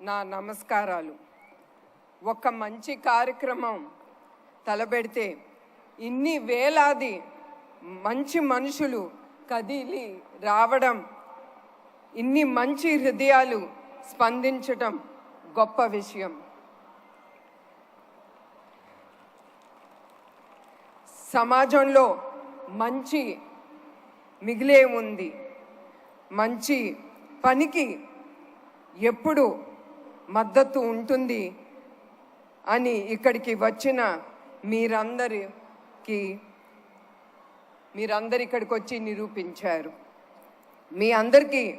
నా నమస్కారాలు. ఒక మంచి కార్యక్రమం తలబెడితే ఇన్ని వేలాది మంచి మనుషులు కదిలి రావడం ఇన్ని మంచి హృదయాలు స్పందించటం గొప్ప విషయం. సమాజంలో మంచి మిగిలే ఉంది. మంచి పనికి ఎప్పుడు మద్దతు ఉంటుంది అని ఇక్కడికి వచ్చిన మీరందరికి మీరందరు ఇక్కడికి వచ్చి నిరూపించారు. మీ అందరికీ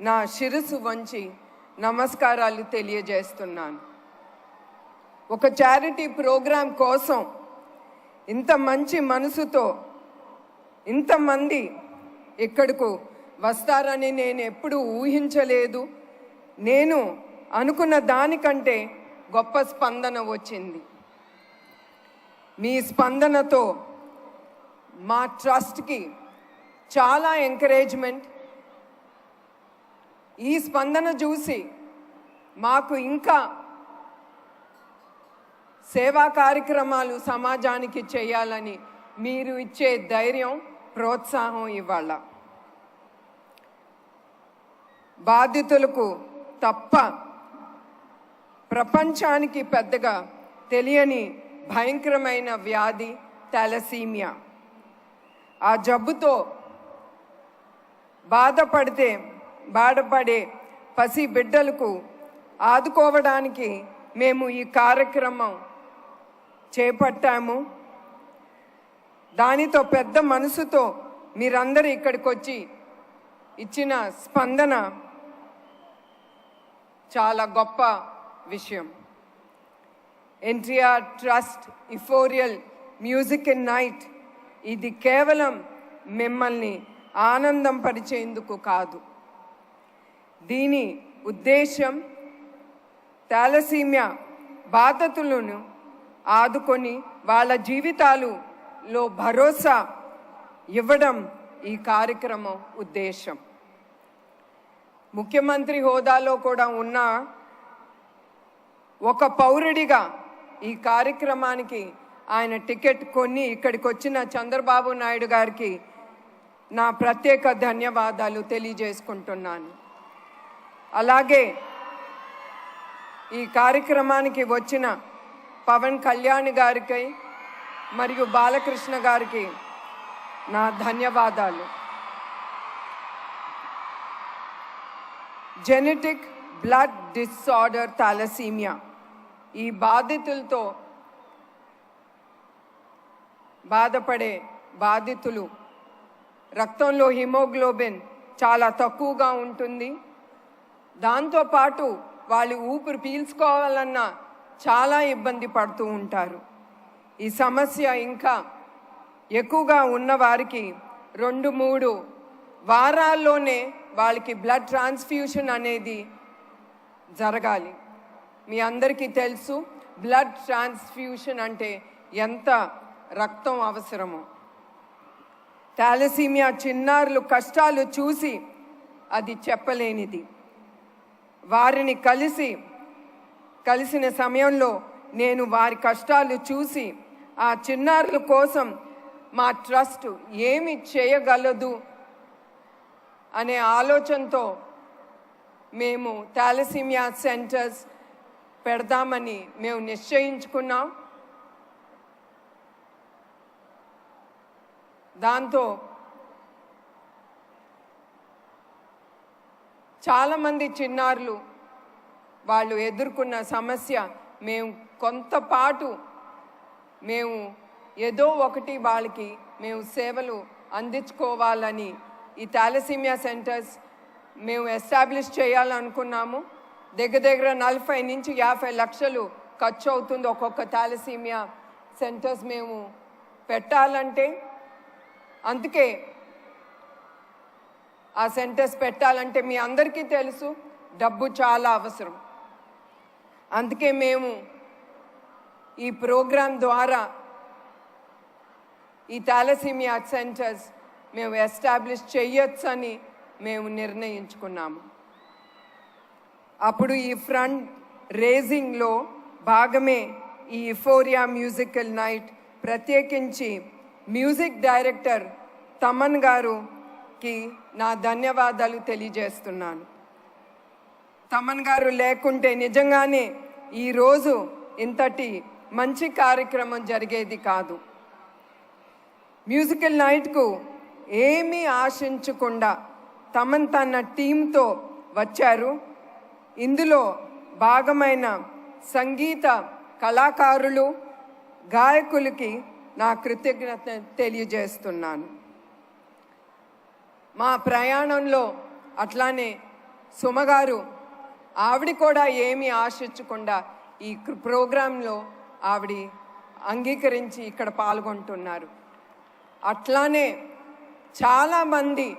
నా శిరస్సు వంచి నమస్కారాలు తెలియజేస్తున్నాను. ఒక చారిటీ ప్రోగ్రాం కోసం ఇంత మంచి మనసుతో ఇంతమంది ఇక్కడకు వస్తారని నేను ఎప్పుడూ ఊహించలేదు. నేను అనుకున్న దానికంటే గొప్ప స్పందన వచ్చింది. మీ స్పందనతో మా ట్రస్ట్కి చాలా ఎంకరేజ్మెంట్. ఈ స్పందన చూసి మాకు ఇంకా సేవా కార్యక్రమాలు సమాజానికి చేయాలని మీరు ఇచ్చే ధైర్యం ప్రోత్సాహం ఇవాళ బాధితులకు తప్ప ప్రపంచానికి పెద్దగా తెలియని భయంకరమైన వ్యాధి థాలసీమియా ఆ జబ్బుతో బాధపడితే బాధపడే పసి బిడ్డలకు ఆదుకోవడానికి మేము ఈ కార్యక్రమం చేపట్టాము. దానితో పెద్ద మనసుతో మీరందరూ ఇక్కడికి వచ్చి ఇచ్చిన స్పందన చాలా గొప్ప విషయం. NTR trust euphoria music in night. ఇది కేవలం మిమ్మల్ని ఆనందం పరిచేందుకు కాదు. దీని ఉద్దేశం థాలసీమియా బాధతులను ఆదుకొని వాళ్ళ జీవితాలులో భరోసా ఇవ్వడం ఈ కార్యక్రమం ఉద్దేశం ముఖ్యమంత్రి హోదాలో కూడా ఉన్న ఒక పౌరుడిగా ఈ కార్యక్రమానికి ఆయన టికెట్ కొన్ని ఇక్కడికి వచ్చిన చంద్రబాబు నాయుడు గారికి నా ప్రత్యేక ధన్యవాదాలు తెలియజేసుకుంటున్నాను. అలాగే ఈ కార్యక్రమానికి వచ్చిన పవన్ కళ్యాణ్ గారికి మరియు బాలకృష్ణ గారికి నా ధన్యవాదాలు. Genetic blood disorder thalassemia. ఈ బాధితులతో బాధపడే బాధితులు రక్తంలో హిమోగ్లోబిన్ చాలా తక్కువగా ఉంటుంది. దాంతోపాటు వాళ్ళు ఊపిరి పీల్చుకోవాలన్నా చాలా ఇబ్బంది పడుతూ ఉంటారు. ఈ సమస్య ఇంకా ఎక్కువగా ఉన్నవారికి రెండు మూడు వారాల్లోనే వాళ్ళకి బ్లడ్ ట్రాన్స్ఫ్యూషన్ అనేది జరగాలి. మీ అందరికీ తెలుసు బ్లడ్ ట్రాన్స్ఫ్యూషన్ అంటే ఎంత రక్తం అవసరమో. థాలసీమియా చిన్నారులు కష్టాలు చూసి అది చెప్పలేనిది. వారిని కలిసి కలిసిన సమయంలో నేను వారి కష్టాలు చూసి ఆ చిన్నారుల కోసం మా ట్రస్ట్ ఏమి చేయగలదు అనే ఆలోచనతో మేము థాలసీమియా సెంటర్స్ పెడదామని మేము నిశ్చయించుకున్నాం. దాంతో చాలామంది చిన్నారులు వాళ్ళు ఎదుర్కొన్న సమస్య మేము కొంతపాటు మేము ఏదో ఒకటి వాళ్ళకి మేము సేవలు అందించుకోవాలని ఈ థాలసీమియా సెంటర్స్ మేము ఎస్టాబ్లిష్ చేయాలనుకున్నాము. దగ్గర దగ్గర నలభై నుంచి యాభై లక్షలు ఖర్చు అవుతుంది ఒక్కొక్క థాలసీమియా సెంటర్స్ మేము పెట్టాలంటే. అందుకే ఆ సెంటర్స్ పెట్టాలంటే మీ అందరికీ తెలుసు డబ్బు చాలా అవసరం. అందుకే మేము ఈ ప్రోగ్రాం ద్వారా ఈ థాలసీమియా సెంటర్స్ మేము ఎస్టాబ్లిష్ చేయొచ్చని మేము నిర్ణయించుకున్నాము. అప్పుడు ఈ ఫ్రంట్ రేజింగ్లో భాగమే ఈ ఇఫోరియా మ్యూజికల్ నైట్. ప్రత్యేకించి మ్యూజిక్ డైరెక్టర్ తమన్ గారుకి నా ధన్యవాదాలు తెలియజేస్తున్నాను. తమన్ గారు లేకుంటే నిజంగానే ఈరోజు ఇంతటి మంచి కార్యక్రమం జరిగేది కాదు. మ్యూజికల్ నైట్కు ఏమీ ఆశించకుండా తమన్ తన టీంతో వచ్చారు. ఇందులో భాగమైన సంగీత కళాకారులు గాయకులకి నా కృతజ్ఞత తెలియజేస్తున్నాను. మా ప్రయాణంలో అట్లానే సుమగారు ఆవిడ కూడా ఏమీ ఆశించకుండా ఈ ప్రోగ్రాంలో ఆవిడ అంగీకరించి ఇక్కడ పాల్గొంటున్నారు. అట్లానే చాలామంది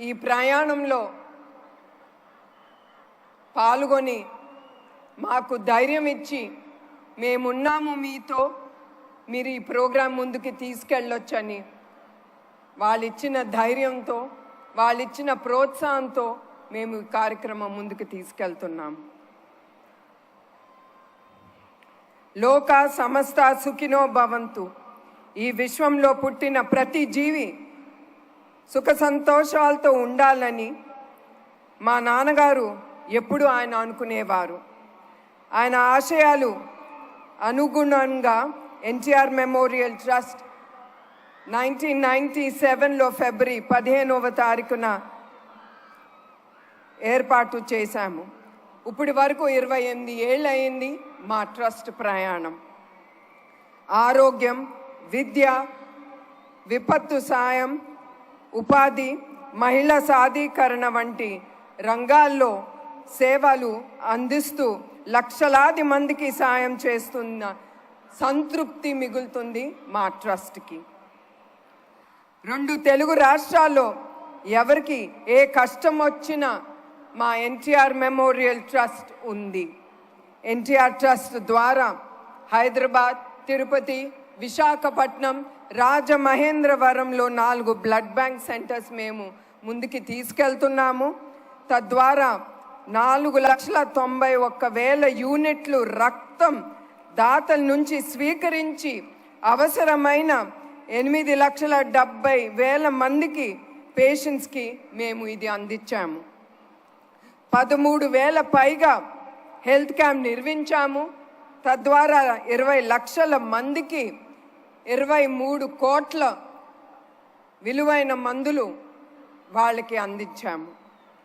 ఈ ప్రయాణంలో పాల్గొని మాకు ధైర్యం ఇచ్చి మేమున్నాము మీతో మీరు ఈ ప్రోగ్రాం ముందుకు తీసుకెళ్ళొచ్చని వాళ్ళిచ్చిన ధైర్యంతో వాళ్ళిచ్చిన ప్రోత్సాహంతో మేము ఈ కార్యక్రమం ముందుకు తీసుకెళ్తున్నాము లోక సమస్త సుఖినో భవంతు. ఈ విశ్వంలో పుట్టిన ప్రతి జీవి సుఖ సంతోషాలతో ఉండాలని మా నాన్నగారు ఎప్పుడు ఆయన అనుకునేవారు. ఆయన ఆశయాలు అనుగుణంగా NTR memorial trust nineteen ninety సెవెన్లో ఫిబ్రవరి పదిహేనవ తారీఖున ఏర్పాటు చేశాము. ఇప్పటి వరకు ఇరవై ఎనిమిది ఏళ్ళయింది మా ట్రస్ట్ ప్రయాణం. ఆరోగ్యం విద్య విపత్తు సాయం ఉపాధి మహిళా సాధీకరణ వంటి రంగాల్లో సేవలు అందిస్తూ లక్షలాది మందికి సాయం చేస్తున్న సంతృప్తి మిగులుతుంది మా ట్రస్ట్కి. రెండు తెలుగు రాష్ట్రాల్లో ఎవరికి ఏ కష్టం వచ్చినా మా ఎన్టీఆర్ మెమోరియల్ ట్రస్ట్ ఉంది. ఎన్టీఆర్ ట్రస్ట్ ద్వారా హైదరాబాద్ తిరుపతి విశాఖపట్నం రాజమహేంద్రవరంలో నాలుగు బ్లడ్ బ్యాంక్ సెంటర్స్ మేము ముందుకి తీసుకెళ్తున్నాము. తద్వారా నాలుగు లక్షల తొంభై ఒక్క వేల యూనిట్లు రక్తం దాతల నుంచి స్వీకరించి అవసరమైన ఎనిమిది లక్షల డెబ్బై వేల మందికి పేషెంట్స్కి మేము ఇది అందించాము. పదమూడు వేల పైగా హెల్త్ క్యాంప్ నిర్మించాము. తద్వారా ఇరవై లక్షల మందికి ఇరవై మూడు కోట్ల విలువైన మందులు వాళ్ళకి అందించాము.